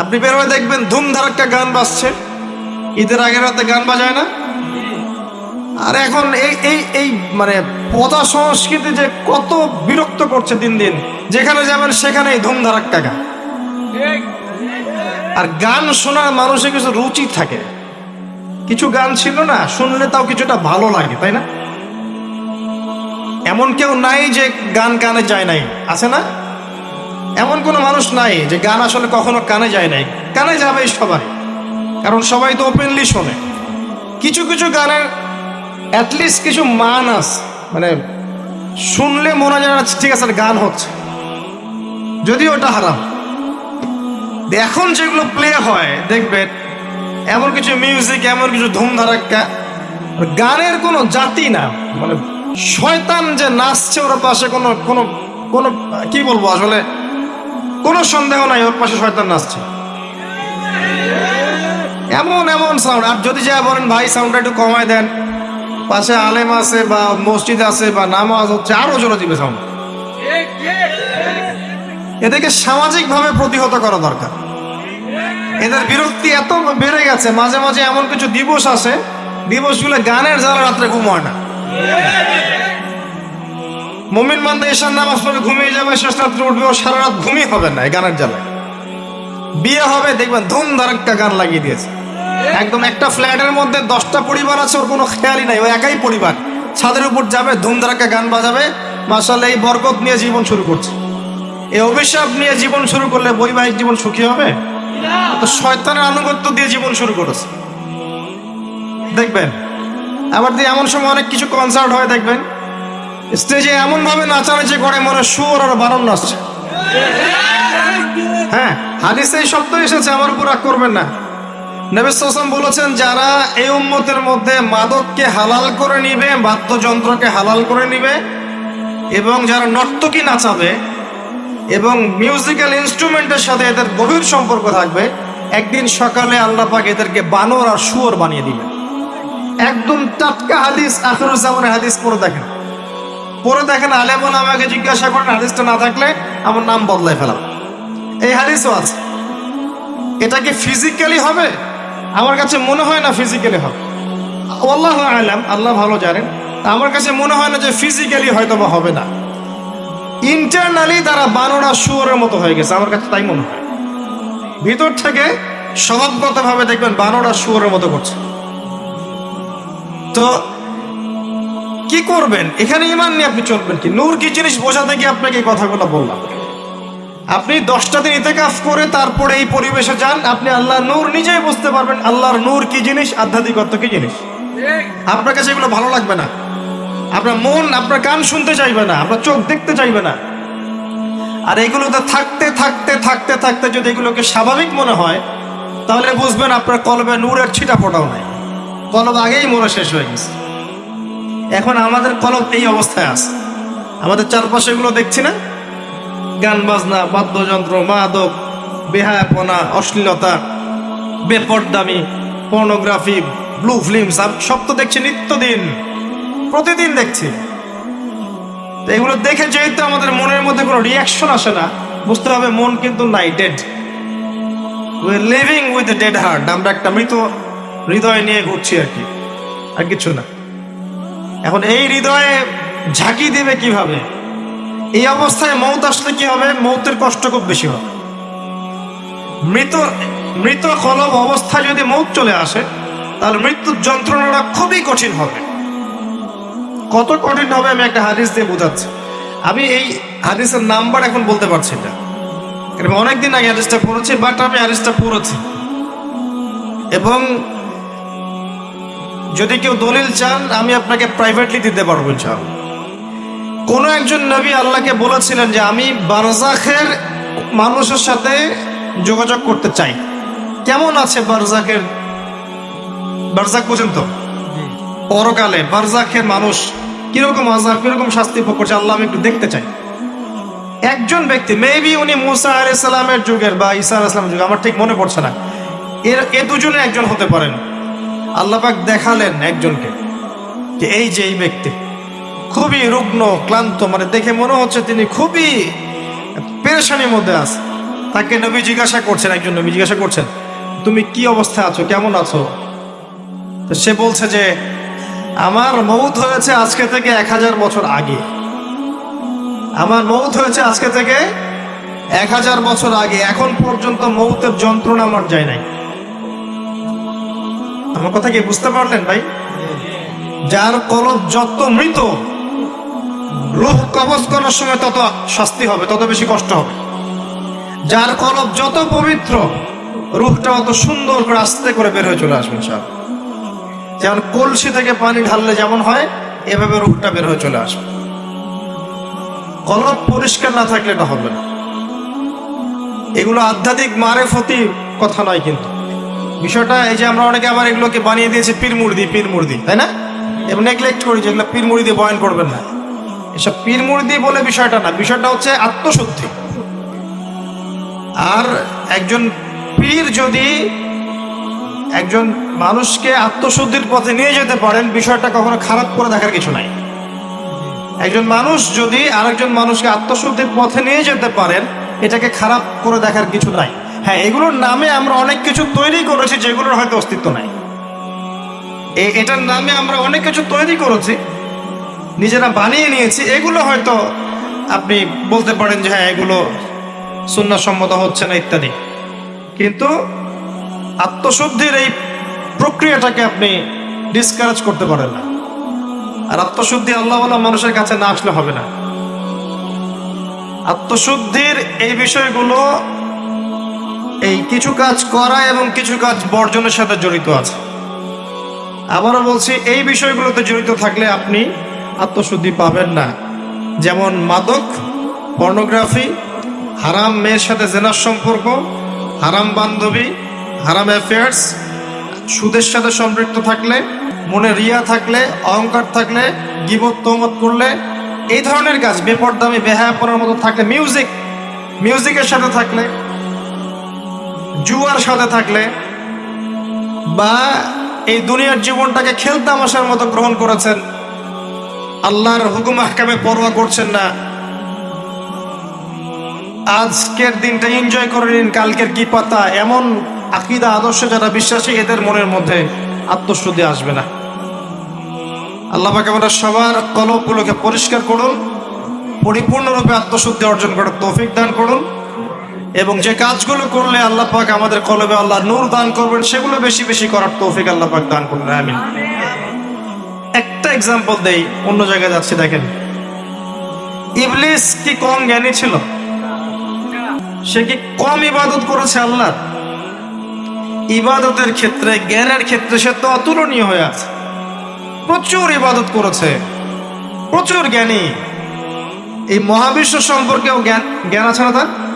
আপনি বের হয়ে দেখবেন ধুমধার একটা গান বাজছে। ঈদের আগের রাতে গান বাজায় না? আর এখন এই এই এই মানে পদা সংস্কৃতি যে কত বিরক্ত করছে দিন দিন, যেখানে যাবেন সেখানেই ধুমধারাক্কা গান। আর গান শোনার মানুষের কিছু রুচি থাকে। কিছু গান ছিল না, শুনলে তাও কিছুটা ভালো লাগে, তাই না? এমন কেউ নাই যে গান কানে যায় নাই, আছে না? এমন কোনো মানুষ নাই যে গান আসলে কখনো কানে যায় নাই। কানে যাবে সবাই। কারণ সবাই তো ওপেনলি শোনে। কিছু কিছু গানের অ্যাটলিস্ট কিছু মান আছে মানে শুনলে মনে যায় যেন ঠিক আছে, গান হচ্ছে। যদিও ওটা হারাম। এখন যেগুলো প্লে হয় দেখবেন এমন কিছু মিউজিক এমন কিছু ধুমধারাক্কা গানের কোনো জাতি না। মানে শয়তান যে নাচছে ওর পাশে কোনো কোনো কোনো, কি বলব আসলে? কোনো সন্দেহ নাই, ওর পাশে শয়তান নাচছে। এমন এমন সাউন্ড আর যদি যা বলেন, ভাই সাউন্ডটা একটু কমায় দেন। পাশে আলেম আছে বা মসজিদ আছে বা নামাজ হচ্ছে, আরও জোরে দিবে সাউন্ড এদেরকে সামাজিকভাবে প্রতিহত করা দরকার। এদের বিরক্তি এত বেড়ে গেছে, মাঝে মাঝে এমন কিছু দিবস আছে দিবসগুলো গানের জ্বালা রাত্রে ঘুম হয় না। মমিন মান্দা এসার নামাজ পড়ে ঘুমিয়ে যাবে শেষ রাত্রে উঠবে ও সারা রাত ঘুমিয়ে হবে না গানের জ্বালায়। বিয়ে হবে, দেখবেন ধুম ধারাক্কা গান লাগিয়ে দিয়েছে। একদম একটা ফ্ল্যাটের মধ্যে দশটা পরিবার আছে, ওর কোনো খেয়ালই নাই, ও একাই পরিবার। ছাদের উপর যাবে ধুম ধারাক্কা গান বাজাবে মাসাল এই বরকত নিয়ে জীবন শুরু করছে। এই অভিশাপ নিয়ে জীবন শুরু করলে বৈবাহিক জীবন সুখী হবে? তো শয়তানের আনুগত্য দিয়ে জীবন শুরু করেছে। দেখবেন, আবার দিয়ে এমন সময় অনেক কিছু কনসার্ট হয়, দেখবেন স্টেজে এমন ভাবে নাচানাচি করে মনে সুর আর বারণ নাচছে। হ্যাঁ হাদিসে এই শব্দ এসেছে, আমার উপর রাগ করবেন না। নবী বলেছেন, যারা এই উম্মতের মধ্যে মাদককে হালাল করে নিবে, বাদ্যযন্ত্রকে হালাল করে নিবে, এবং যারা নর্তকী নাচাবে, এবং মিউজিক্যাল ইনস্ট্রুমেন্টের সাথে এদের গভীর সম্পর্ক থাকবে, একদিন সকালে আল্লাহ পাক এদেরকে বানর আর শুয়োর বানিয়ে দিবে একদম টাটকা হাদিস আখরুজ্জামানের হাদিস পড়ে দেখেন। পরে দেখেন আলেমন আমাকে জিজ্ঞাসা করেন, হাদিসটা না থাকলে আমার নাম বদলাই ফেলাম। এই হাদিসও আছে। এটা কি ফিজিক্যালি হবে? আমার কাছে মনে হয় না ফিজিক্যালি হবে। আল্লাহ আলাম, আল্লাহ ভালো জানেন। আমার কাছে মনে হয় না যে ফিজিক্যালি হয়তো বা হবে না। ইন্টারনালি তারা বানরা শুয়োরের মতো হয়ে গেছে, আমার কাছে তাই মনে হয়। ভিতর থেকে স্বভাবগতভাবে দেখবেন বানরা শুয়োরের মতো করছে। তো কি করবেন? এখানে ইমান নিয়ে আপনি চলবেন কি? নূর কি জিনিস বোঝাতে গিয়ে আপনাকে কথাগুলো বললাম? আপনি দশটা দিন ইতেকাফ করে তারপরে এই পরিবেশে যান, আপনি আল্লাহ নূর নিজেই বুঝতে পারবেন আল্লাহর নূর কি জিনিস, আধ্যাত্মিকত্ব কি জিনিস। আপনার কাছে এগুলো ভালো লাগবে না। আপনার মন, আপনার কান শুনতে চাইবে না, আপনার চোখ দেখতে চাইবে না। আর এগুলোতে থাকতে থাকতে থাকতে থাকতে যদি এগুলোকে স্বাভাবিক মনে হয়, তাহলে বুঝবেন আপনার কলবে নূরের ছিটা ফোটাও নাই। কলব আগেই মনে শেষ হয়ে গেছে। এখন আমাদের কলব এই অবস্থায় আছে। আমাদের চারপাশে এগুলো দেখছি না? গান বাজনা, বাদ্যযন্ত্র, মাদক, বেহায়াপনা, অশ্লীলতা, বেপরদামি, পর্নোগ্রাফি, ব্লু ফিল্ম সব তো দেখছি নিত্যদিন। প্রতিদিন দেখছি। তো এগুলো দেখে যেহেতু আমাদের মনের মধ্যে কোনো রিয়াকশন আসে না, বুঝতে হবে মন কিন্তু নাই dead living with dead heart আমরা একটা মৃত হৃদয় নিয়ে ঘুরছি আর কি। আর কিছু না। এখন এই হৃদয়ে ঝাঁকি দিবে কীভাবে? এই অবস্থায় মৌত আসলে কি হবে? মৌতের কষ্ট খুব বেশি হবে। মৃত মৃত কলব অবস্থায় যদি মৌত চলে আসে, তাহলে মৃত্যুর যন্ত্রণাটা খুবই কঠিন হবে। কত কঠিন হবে আমি একটা হাদিস দিয়ে বোঝাচ্ছি। আমি এই হাদিসের নাম্বার এখন বলতে পারছি না। অনেকদিন আগে হাদিসটা পড়েছি বাট আমি হাদিসটা পড়েছি। এবং যদি কেউ দলিল চান আমি আপনাকে প্রাইভেটলি দিতে পারব চান কোন একজন নবী আল্লাহকে বলেছিলেন যে আমি বারজাখের মানুষের সাথে যোগাযোগ করতে চাই। কেমন আছে বারজাখের বারজাক পর্যন্ত পরকালে বারজাখের মানুষ কীরকম আজাব কীরকম শাস্তি ভোগ করছে আল্লাহ আমি একটু দেখতে চাই। একজন ব্যক্তি মেবি উনি মুসা আলাইসালামের যুগের বা ঈসা আলাইসালামের যুগে আমার ঠিক মনে পড়ছে না। এর এ দুজনে একজন হতে পারেন। আল্লাহ পাক দেখালেন একজনকে যে এই যে এই ব্যক্তি খুবই রুগ্ন, ক্লান্ত মানে দেখে মনে হচ্ছে তিনি খুবই পেরেশানির মধ্যে আছে। তাকে নবী জিজ্ঞাসা করছেন, একজন নবী জিজ্ঞাসা করছেন, তুমি কি অবস্থায় আছো? কেমন আছো? তো সে বলছে যে, আমার মৌত হয়েছে আজকে থেকে এক হাজার বছর আগে। আমার মৌত হয়েছে আজকে থেকে এক হাজার বছর আগে। এখন পর্যন্ত মৌতের যন্ত্রণা আমার যায় নাই। আমার কথা কি বুঝতে পারলেন ভাই? যার কলব যত মৃত রূহ কবজ করার সময় তত শাস্তি হবে, তত বেশি কষ্ট হবে। যার কলব যত পবিত্র রূহটা অত সুন্দর করে আস্তে করে বের হয়ে চলে আসবে ইনশাআল্লাহ। যেমন কলসি থেকে পানি ঢাললে যেমন হয়, এভাবে রূহটা বের হয়ে চলে আসবে। কলব পরিষ্কার না থাকলে এটা হবে না। এগুলো আধ্যাত্মিক মারেফতি কথা নয় কিন্তু। বিষয়টা এই যে আমরা অনেকে আবার এগুলোকে বানিয়ে দিয়েছি পীর মুর্দি পীর মুর্দি, তাই না? এবং নেগলেক্ট করি যেগুলো পীর মুর্দি বয়ান করবেন না। এসব পীর মুর্দি বলে বিষয়টা না, বিষয়টা হচ্ছে আত্মশুদ্ধি। আর একজন পীর যদি একজন মানুষকে আত্মশুদ্ধির পথে নিয়ে যেতে পারেন, বিষয়টা কখনো খারাপ করে দেখার কিছু নাই। একজন মানুষ যদি আরেকজন মানুষকে আত্মশুদ্ধির পথে নিয়ে যেতে পারেন, এটাকে খারাপ করে দেখার কিছু নাই। হ্যাঁ এগুলোর নামে আমরা অনেক কিছু তৈরি করেছি যেগুলোর হয়তো অস্তিত্ব নাই। এটার নামে আমরা অনেক কিছু তৈরি করেছি, নিজেরা বানিয়ে নিয়েছি। এগুলো হয়তো আপনি বলতে পারেন যে হ্যাঁ এগুলো সুন্নাসম্মত হচ্ছে না ইত্যাদি। কিন্তু আত্মশুদ্ধির এই প্রক্রিয়াটাকে আপনি ডিসকারেজ করতে পারেন না। আর আত্মশুদ্ধি আল্লাহওয়ালা মানুষের কাছে না আসলে হবে না। আত্মশুদ্ধির এই বিষয়গুলো এই কিছু কাজ করা এবং কিছু কাজ বর্জনের সাথে জড়িত আছে। আবারও বলছি, এই বিষয়গুলোতে জড়িত থাকলে আপনি আত্মশুদ্ধি পাবেন না। যেমন মাদক, পর্নোগ্রাফি, হারাম মেয়ের সাথে জেনার সম্পর্ক, হারাম বান্ধবী, হারাম অ্যাফেয়ার্স সুদের সাথে সম্পৃক্ত থাকলে, মনে রিয়া থাকলে, অহংকার থাকলে, গিবত করলে, এই ধরনের কাজ, বেপরদামি, বেহায়াপনার মতো থাকলে মিউজিক মিউজিকের সাথে থাকলে জুয়ার সাথে থাকলে বা এই দুনিয়ার জীবনটাকে খেলতামাশার মতো গ্রহণ করেছেন, আল্লাহর হুকুম আহকামে পরোয়া করছেন না। আজকের দিনটা এনজয় করে নিন, কালকের কি পাতা, এমন আকিদা, আদর্শ যারা বিশ্বাসী, এদের মনের মধ্যে আত্মশুদ্ধি আসবে না। আল্লাহ পাক আমরা সবার কলবগুলোকে পরিষ্কার করুন, পরিপূর্ণরূপে আত্মশুদ্ধি অর্জন করার তৌফিক দান করুন। এবং যে কাজগুলো করলে আল্লাহ পাক আমাদের কলবে আল্লাহ নূর দান করবেন, সেগুলো বেশি বেশি করার তৌফিক আল্লাহ পাক দান করবেন আমিন। একটা এক্সাম্পল দেই, অন্য জায়গায় যাচ্ছি, দেখেন। ইবলিস কি কম জ্ঞানী ছিল? সে কি কম ইবাদত করেছে আল্লাহ ইবাদতের ক্ষেত্রে, জ্ঞানের ক্ষেত্রে সে তো অতুলনীয় হয়ে আছে। প্রচুর ইবাদত করেছে। প্রচুর জ্ঞানী। এই মহাবিশ্ব সম্পর্কেও জ্ঞান জ্ঞান আছে না তার?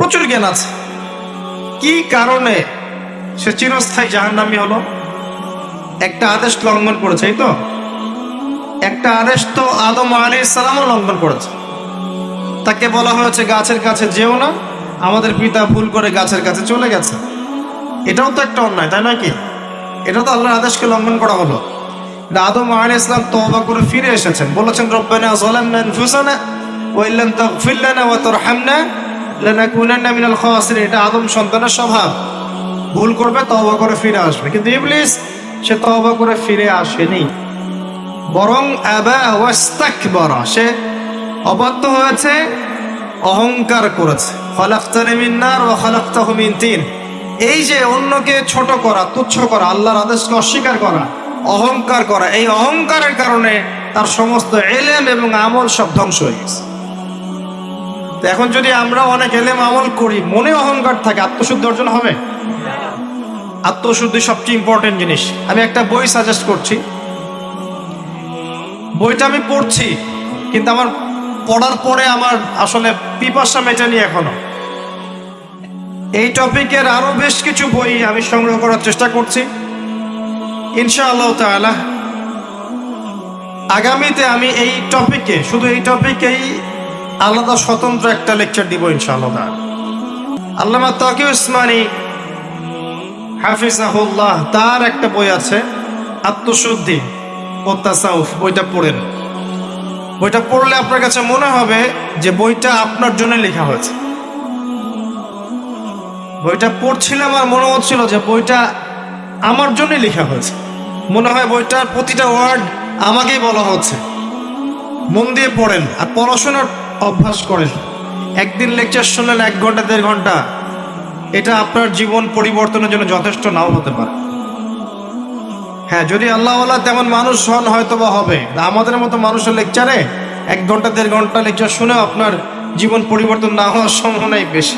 প্রচুর জ্ঞান আছে। কি কারণে সে চিরস্থায়ী জাহান্নামী হলো? একটা আদেশ লঙ্ঘন করেছে, এই তো? একটা আদেশ তো আদম আলী সালামও লঙ্ঘন করেছে। তাকে বলা হয়েছে, গাছের কাছে যেও না, আমাদের পিতা ভুল করে গাছের কাছে চলে গেছে। এটাও তো একটা অন্যায়, তাই নয় কি? এটা তো আল্লাহর আদেশকে লঙ্ঘন করা হলো। আদম আলী ইসলাম তওবা করে ফিরে এসেছেন। বলেছেন, রব্বানা আনফুসানা ওয়া ইল্লাম তাগফির লানা ওয়া তারহামনা লানাকুনান্না মিনাল খাসিরিন, এটা আদম সন্তানের স্বভাব। ভুল করবে, তওবা করে ফিরে আসবে। কিন্তু ইবলিস, সে তওবা করে ফিরে আসেনি। বরং আবা ওয়াস্তাকবারা, সে অবাধ্য হয়েছে, অহংকার করেছে। খলাক্তানি মিন নার ওয়া খলাক্তাহু তিন। এই যে অন্যকে ছোট করা, তুচ্ছ করা, আল্লাহর আদেশকে অস্বীকার করা, অহংকার করা, এই অহংকারের কারণে তার সমস্ত এলেম এবং আমল সব ধ্বংস হয়ে গেছে। তো এখন যদি আমরা অনেক এলেম আমল করি, মনে অহংকার থাকে, আত্মশুদ্ধি অর্জন হবে? আত্মশুদ্ধি সবচেয়ে ইম্পর্টেন্ট জিনিস। আমি একটা বই সাজেস্ট করছি। বইটা আমি পড়ছি, কিন্তু আমার পড়ার পরে আমার আসলে পিপাসা মেটেনি এখনও। এই টপিকের আরও বেশ কিছু বই আমি সংগ্রহ করার চেষ্টা করছি। ইনশাআল্লাহ তাআলা, আগামীতে আমি এই টপিকে, শুধু এই টপিকেই আলাদা স্বতন্ত্র একটা লেকচার দিব ইনশাআল্লাহ। আল্লামা তাকি উসমানী হাফিজাহুল্লাহ, তার একটা বই আছে, আত্মশুদ্ধি ও তাসাউফ, বইটা পড়েন। বইটা পড়লে আপনার কাছে মনে হবে যে বইটা আপনার জন্য লেখা হয়েছে। বইটা পড়ছিলাম আর মনে হচ্ছিল যে বইটা আমার জন্যই লেখা হয়েছে। মনে হয় বইটার প্রতিটা ওয়ার্ড আমাকেই বলা হচ্ছে। মন দিয়ে পড়েন আর পড়াশোনার অভ্যাস করেন একদিন লেকচার শুনলেন এক ঘণ্টা, দেড় ঘণ্টা। এটা আপনার জীবন পরিবর্তনের জন্য যথেষ্ট, নাও হতে পারে। হ্যাঁ যদি আল্লাহওয়ালা তেমন মানুষ হন হয়তো বা হবে। আমাদের মতো মানুষের লেকচারে এক ঘণ্টা, দেড় ঘণ্টা লেকচার শুনে আপনার জীবন পরিবর্তন না হওয়ার সম্ভাবনাই বেশি।